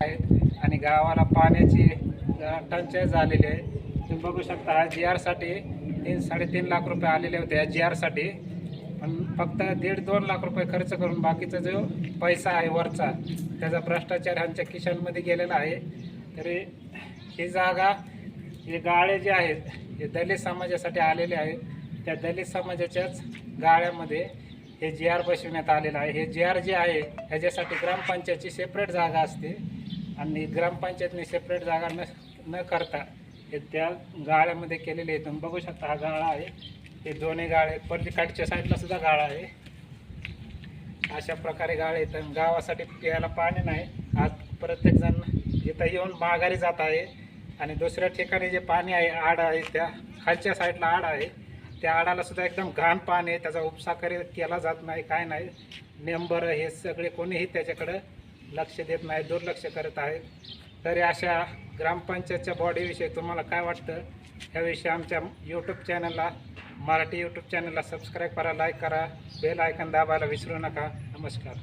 आहे आणि गावाला पाण्याची टंचाई झालेली आहे. तुम्ही बघू शकता जी आरसाठी तीन साडेतीन लाख रुपये आलेले होते या जी आरसाठी पण फक्त दीड दोन लाख रुपये खर्च करून बाकीचा जो पैसा आहे वरचा त्याचा भ्रष्टाचार ह्यांच्या किशनमध्ये गेलेला आहे. तरी ही जागा हे गाळे जे आहेत हे दलित समाजासाठी आलेले आहेत त्या दलित समाजाच्याच गाळ्यामध्ये हे जी आर बसवण्यात आलेलं आहे. हे जी आर जे आहे ह्याच्यासाठी ग्रामपंचायतची सेपरेट जागा असते. आणि ग्रामपंचायतने सेपरेट जागा न न करता हे त्या गाळ्यामध्ये केलेले आहे तुम्ही बघू शकता हा गाळा आहे. हे दोन्ही गाळे पलीकडच्या साईडला सुद्धा गाळा आहे. अशा प्रकारे गाळे आहेत. गावासाठी प्यायला पाणी नाही. आज प्रत्येकजण इथं येऊन माघारी जात आहे. आणि दुसऱ्या ठिकाणी जे पाणी आहे आड आहे त्या खालच्या साईडला आड आहे. त्या आडाला सुद्धा एकदम घाण पाणी आहे. त्याचा उपसा करी केला जात नाही काय नाही. मेंबर हे सगळे कोणीही त्याच्याकडं लक्ष देत नाही दुर्लक्ष करत आहेत. तरी अशा ग्रामपंचायतच्या बॉडीविषयी तुम्हाला काय वाटतं? ह्याविषयी आमच्या यूट्यूब चॅनलला मराठी यूट्यूब चॅनलला सबस्क्राईब करा लाईक करा बेल आयकन दाबायला विसरू नका. नमस्कार.